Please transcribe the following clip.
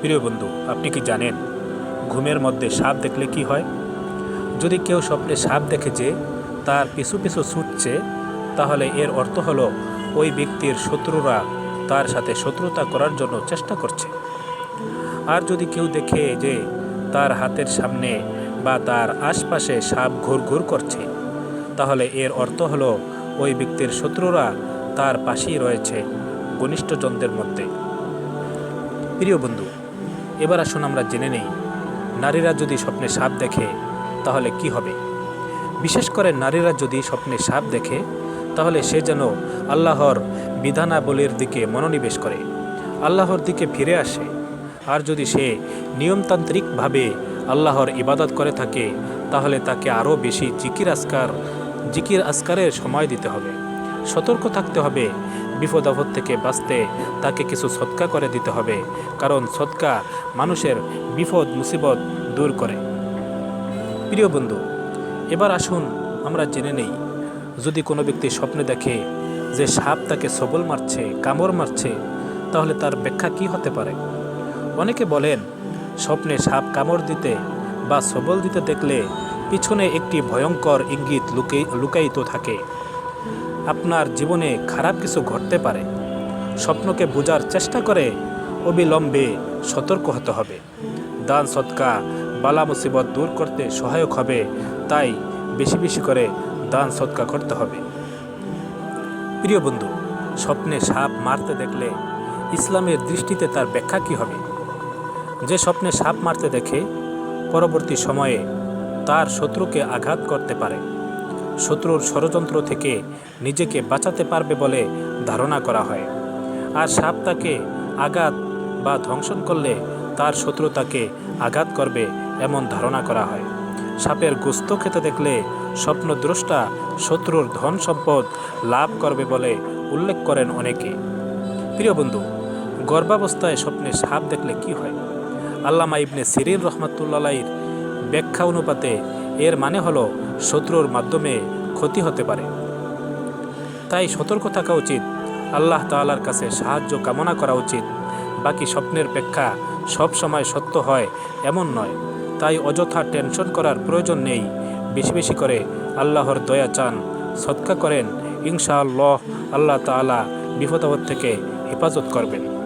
প্রিয় বন্ধু, আপনি কি জানেন ঘুমের মধ্যে সাপ দেখলে কি হয়? যদি কেউ স্বপ্নে সাপ দেখে যে তার পিছু পিছু ছুটছে, তাহলে এর অর্থ হলো ওই ব্যক্তির শত্রুরা তার সাথে শত্রুতা করার জন্য চেষ্টা করছে। আর যদি কেউ দেখে যে তার হাতের সামনে বা তার আশপাশে সাপ ঘুর ঘুর করছে, তাহলে এর অর্থ হলো ওই ব্যক্তির শত্রুরা তার পাশেই রয়েছে ঘনিষ্ঠজনদের মধ্যে। প্রিয় বন্ধু এবার আসুন আমরা জেনে নেই, নারীরা যদি স্বপ্নে সাপ দেখে, তাহলে কি হবে? বিশেষ করে নারীরা যদি স্বপ্নে সাপ দেখে, তাহলে সে যেন আল্লাহর বিধানাবলীর দিকে মনোনিবেশ করে, আল্লাহর দিকে ফিরে আসে। আর যদি সে নিয়মতান্ত্রিকভাবে আল্লাহর ইবাদত করে থাকে, তাহলে তাকে আরও বেশি জিকির আসকার জিকির আসকারের সময় দিতে হবে। সতর্ক থাকতে হবে। বিপদ আপদ থেকে বাঁচতে তাকে কিছু সৎকা করে দিতে হবে, কারণ সৎকা মানুষের বিপদ, মুসিবত দূর করে। প্রিয় বন্ধু, এবার আসুন আমরা জেনে নেই, যদি কোনো ব্যক্তি স্বপ্নে দেখে যে সাপ তাকে সবল মারছে, কামড় মারছে, তাহলে তার ব্যাখ্যা কি হতে পারে? অনেকে বলেন, স্বপ্নে সাপ কামড় দিতে বা সবল দিতে দেখলে পিছনে একটি ভয়ঙ্কর ইঙ্গিত লুকে, লুকায়িত থাকে। আপনার জীবনে খারাপ কিছু ঘটতে পারে। স্বপ্নকে বোঝার চেষ্টা করে অবিলম্বে সতর্ক হতে হবে। দান সৎকা, বালা মুসিবত দূর করতে সহায়ক হবে, তাই বেশি বেশি করে দান সৎকা করতে হবে। প্রিয় বন্ধু, স্বপ্নে সাপ মারতে দেখলে ইসলামের দৃষ্টিতে তার ব্যাখ্যা কী হবে? যে স্বপ্নে সাপ মারতে দেখে পরবর্তী সময়ে তার শত্রুকে আঘাত করতে পারে। শত্রুর ষড়যন্ত্র থেকে নিজেকে বাঁচাতে পারবে বলে ধারণা করা হয়। আর সাপ তাকে আঘাত বা ধ্বংসন করলে তার শত্রু তাকে আঘাত করবে এমন ধারণা করা হয়। সাপের গোস্ত খেতে দেখলে স্বপ্নদ্রষ্টা শত্রুর ধন সম্পদ লাভ করবে বলে উল্লেখ করেন অনেকে। প্রিয় বন্ধু, গর্ভাবস্থায় স্বপ্নে সাপ দেখলে কি হয়? আল্লামা ইবনে সিরিন রহমাতুল্লাহির ব্যাখ্যা অনুপাতে এর মানে হলো শত্রুর মাধ্যমে ক্ষতি হতে পারে। তাই সতর্ক থাকা উচিত। আল্লাহ তাআলার কাছে সাহায্য কামনা করা উচিত। বাকি স্বপ্নের ব্যাখ্যা সব সময় সত্য হয়, এমন নয়। তাই অযথা টেনশন করার প্রয়োজন নেই। বেশি বেশি করে আল্লাহর দয়া চান, সৎকা করেন। ইনশাআল্লাহ আল্লাহ তাআলা বিপদাবদ থেকে হেফাজত করবেন।